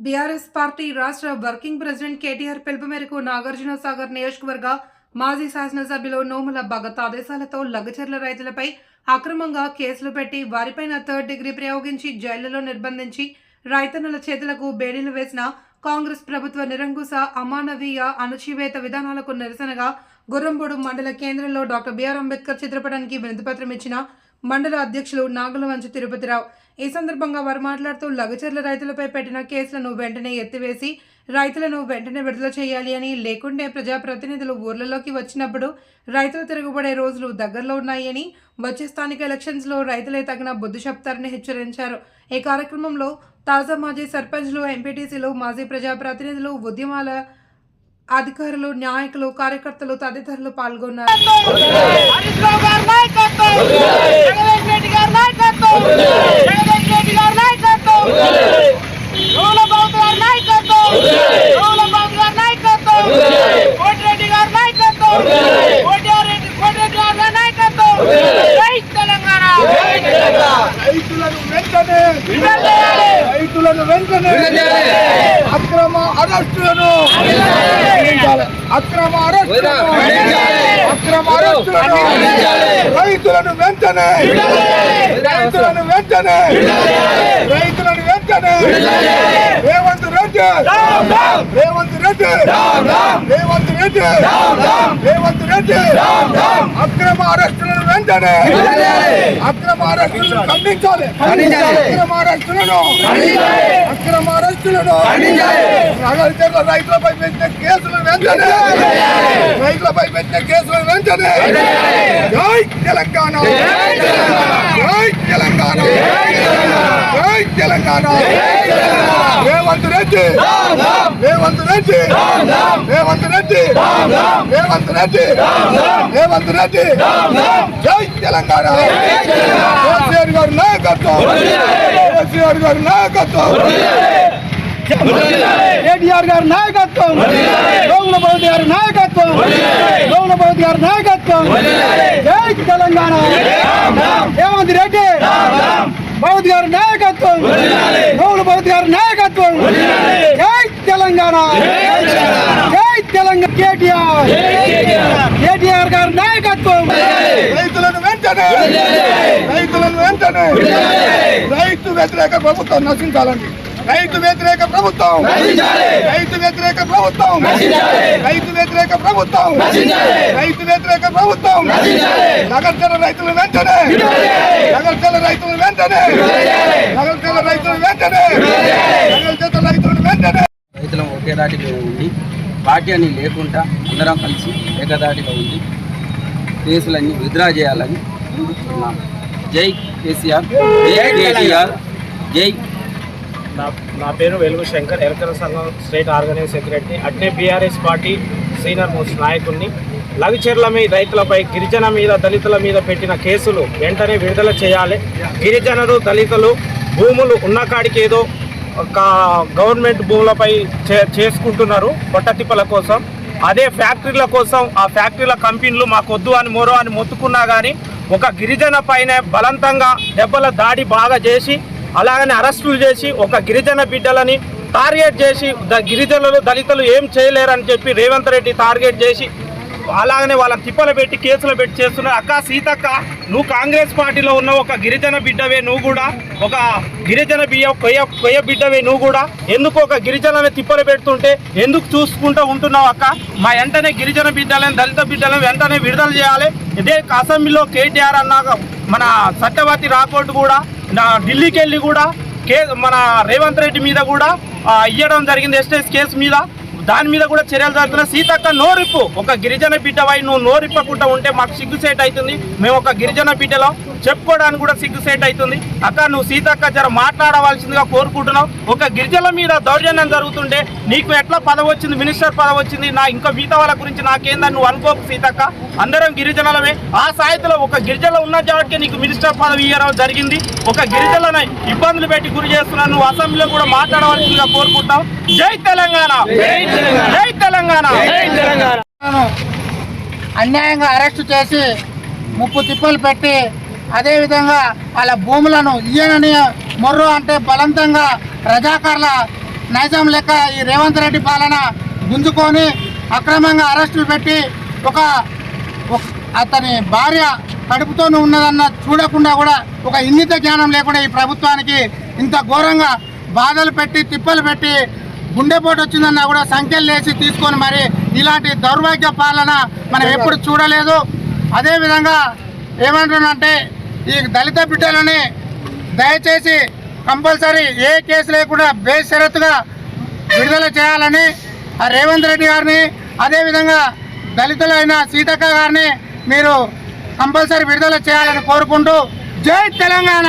BRS party రాష్ట్ర working president KTR పిలుపు మేరకు నాగార్జున సాగర్ నియోజకవర్గ మాజీ శాసనసభ్యులు నోముల భగత్ ఆదేశాలతో లగచర్ల రైతులపై అక్రమంగా కేసులు పెట్టి వారిపైన థర్డ్ డిగ్రీ ప్రయోగించి జైళ్ళలో నిర్బంధించి రైతన్నల చేతులకు బేడీలు వేసిన కాంగ్రెస్ ప్రభుత్వ నిరంకుశ అమానవీయ అణచివేత విధానాలకు నిరసనగా గుర్రంబూడు మండల కేంద్రంలో డాక్టర్ బిఆర్ అంబేద్కర్ చిత్రపటానికి వినతిపత్రం ఇచ్చిన మండల అధ్యక్షులు నాగులవంచ తిరుపతిరావు. ఈ సందర్భంగా వారు మాట్లాడుతూ లఘుచర్ల రైతులపై పెట్టిన కేసులను వెంటనే ఎత్తివేసి రైతులను వెంటనే విడుదల చేయాలి అని లేకుంటే ప్రజాప్రతినిధులు ఊర్లలోకి వచ్చినప్పుడు రైతులు తిరుగుబడే రోజులు దగ్గరలో ఉన్నాయని వచ్చే స్థానిక ఎలక్షన్స్లో రైతులే తగిన బుద్ధి చెప్తారని హెచ్చరించారు. ఈ కార్యక్రమంలో తాజా మాజీ సర్పంచ్లు ఎంపీటీసీలు మాజీ ప్రజాప్రతినిధులు ఉద్యమాల అధికారులు నాయకులు కార్యకర్తలు తదితరులు పాల్గొన్నారు. నాయకత్వం జగదీష్ రెడ్డి గారి నాయకత్వం జగదీష్ రెడ్డి గారి నాయకత్వం రూల బాబు గారి నాయకత్వం రూల బాబు గారి నాయకత్వం కోటిరెడ్డి గారి నాయకత్వం కోటిరెడ్డి కోటిరెడ్డి గారి నాయకత్వం జై తెలంగాణ రైతులను వెంటనే విడుదల చేయాలి. రైతులను వెంటనే అక్రమ అరెస్టులను అక్రమ అరెస్టులను అక్రమ అరెస్టులను రైతులను వెంటనే రైతులను వెంటనే రైతులను వెంటనే రేవంత్ రెడ్డి రేవంత్ రెడ్డి రేవంత్ రెడ్డి రేవంత్ రెడ్డి అక్రమ అరెస్టులను వెంటనే అక్రమ అరెస్టులను ఖండించాలి. అక్రమ అరెస్టులను అక్రమ అరెస్టులను నగర రైతులపై పెట్టిన కేసులు వెంటనే రైతులపై పెట్టిన కేసులు వెంటనే. జై తెలంగాణ. జై తెలంగాణ. జై తెలంగాణ. రేవంత్ రెడ్డి. రేవంత్ రెడ్డి. రేవంత్ రెడ్డి. రేవంత్ రెడ్డి. రేవంత్ రెడ్డి. జై తెలంగాణ. కేసీఆర్ గారి నాయకత్వం. కేసీఆర్ గారి నాయకత్వం. కేటీఆర్ గారి నాయకత్వం. గౌరవ బౌద్ధ గారి నాయకత్వం. గౌరవ బౌద్ధ గారి నాయకత్వం. జై తెలంగాణ. రేవంత్ రెడ్డి. బౌద్ధ గారి నాయకత్వం. నాయకత్వం జై తెలంగాణ. జై తెలంగాణ. కేటీఆర్. కేటీఆర్ గారి నాయకత్వం. రైతులను వెంటనే. రైతులను వెంటనే. రైతు వ్యతిరేక ప్రభుత్వం నశించాలండి. రైతు వ్యతిరేక ప్రభుత్వం. రైతు వ్యతిరేక ప్రభుత్వం. రైతు వ్యతిరేక ప్రభుత్వం. రైతు వ్యతిరేక ప్రభుత్వం. నగరచల రైతులు వెంటనే. నగరచల రైతులు వెంటనే. నగరచల రైతులు వెంటనే. నగరచల రైతులు వెంటనే దాటిలో ఉండి పార్టీ అని లేకుండా అందరం కలిసి ఏకదాటిగా ఉండి కేసులన్నీ విత్డ్రా చేయాలని కోరుతున్నాం జై కేసీఆర్ జై కేసీఆర్ జై నా నా పేరు వెలుగు శంకర్ ఎలకల సంఘం స్టేట్ ఆర్గనైజ్ సెక్రటరీ. అట్నే బీఆర్ఎస్ పార్టీ సీనియర్ మోస్ట్ నాయకుడిని లగచెర్ల మీద రైతులపై గిరిజన మీద దళితుల మీద పెట్టిన కేసులు వెంటనే విడుదల చేయాలి. గిరిజనులు దళితులు భూములు ఉన్న కాడికి ఏదో గవర్నమెంట్ భూములపై చే చేసుకుంటున్నారు పొట్టతిప్పల కోసం. అదే ఫ్యాక్టరీల కోసం ఆ ఫ్యాక్టరీల కంపెనీలు మాకొద్దు అని మోరో అని మొత్తుకున్నా కానీ ఒక గిరిజన పైన బలవంతంగా దెబ్బల దాడి బాగా చేసి అలాగనే అరెస్టులు చేసి ఒక గిరిజన బిడ్డలని టార్గెట్ చేసి గిరిజనులు దళితులు ఏం చేయలేరని చెప్పి రేవంత్ రెడ్డి టార్గెట్ చేసి అలాగనే వాళ్ళని తిప్పలు పెట్టి కేసులు పెట్టి చేస్తున్నారు. అక్క సీతక్క నువ్వు కాంగ్రెస్ పార్టీలో ఉన్న ఒక గిరిజన బిడ్డవే నువ్వు కూడా ఒక గిరిజన బియ్య కొయ్య కొయ్య బిడ్డవే నువ్వు కూడా. ఎందుకు ఒక గిరిజనని తిప్పలు పెడుతుంటే ఎందుకు చూసుకుంటూ ఉంటున్నావు అక్క? మా వెంటనే గిరిజన బిడ్డలను దళిత బిడ్డలను వెంటనే విడుదల చేయాలి. ఇదే అసెంబ్లీలో కేటీఆర్ అన్నాక మన సత్యవతి రాకోట్ కూడా నా ఢిల్లీకి వెళ్ళి కూడా కే మన రేవంత్ రెడ్డి మీద కూడా ఇవ్వడం ఇయ్యడం జరిగింది ఎస్టేస్ కేసు మీద. దాని మీద కూడా చర్యలు జరుగుతున్నాయి. సీతక్క నోరిప్పు. ఒక గిరిజన బిడ్డవై నువ్వు నోరిప్పకుండా ఉంటే మాకు సిగ్గుసేట్ అవుతుంది. మేము ఒక గిరిజన బిడ్డలో. చెప్పుకోవడానికి కూడా సిగ్గుసేట్ అవుతుంది. అక్క నువ్వు సీతక్క జర మాట్లాడవలసిందిగా కోరుకుంటున్నావు. ఒక గిరిజల మీద దౌర్జన్యం జరుగుతుంటే నీకు ఎట్లా పదవి వచ్చింది? మినిస్టర్ పదవి వచ్చింది. నా ఇంకా మిగతా వాళ్ళ గురించి నాకేందని నువ్వు అనుకోకు సీతక్క. అందరం గిరిజనులమే. ఆ సాయితీలో ఒక గిరిజనలో ఉన్న జాబట్కే నీకు మినిస్టర్ పదవి ఇవ్వడం జరిగింది. ఒక గిరిజనులను ఇబ్బందులు పెట్టి గురి చేస్తున్నాను. నువ్వు అసెంబ్లీలో కూడా మాట్లాడవలసిందిగా కోరుకుంటావు జై తెలంగాణ! జై తెలంగాణ! అన్యాయంగా అరెస్ట్ చేసి ముప్పు తిప్పలు పెట్టి అదేవిధంగా వాళ్ళ భూములను ఇయ్యనని మొర్రు అంటే బలవంతంగా రజాకార్ల నైజాం లెక్క ఈ రేవంత్ రెడ్డి పాలన గుంజుకొని అక్రమంగా అరెస్టులు పెట్టి ఒక అతని భార్య కడుపుతో ఉన్నదన్న చూడకుండా కూడా ఒక ఇన్నిత జ్ఞానం లేకుండా ఈ ప్రభుత్వానికి ఇంత ఘోరంగా బాధలు పెట్టి తిప్పలు పెట్టి గుండెపోటు వచ్చిందన్నా కూడా సంఖ్యలు లేచి తీసుకొని మరి ఇలాంటి దౌర్భాగ్య పాలన మనం ఎప్పుడు చూడలేదు. అదేవిధంగా ఏమంటున్నంటే ఈ దళిత బిడ్డలని దయచేసి కంపల్సరీ ఏ కేసు లేకుండా బేషరతుగా విడుదల చేయాలని ఆ రేవంత్ రెడ్డి గారిని అదేవిధంగా దళితులైన సీతక్క గారిని మీరు కంపల్సరీ విడుదల చేయాలని కోరుకుంటూ జై తెలంగాణ!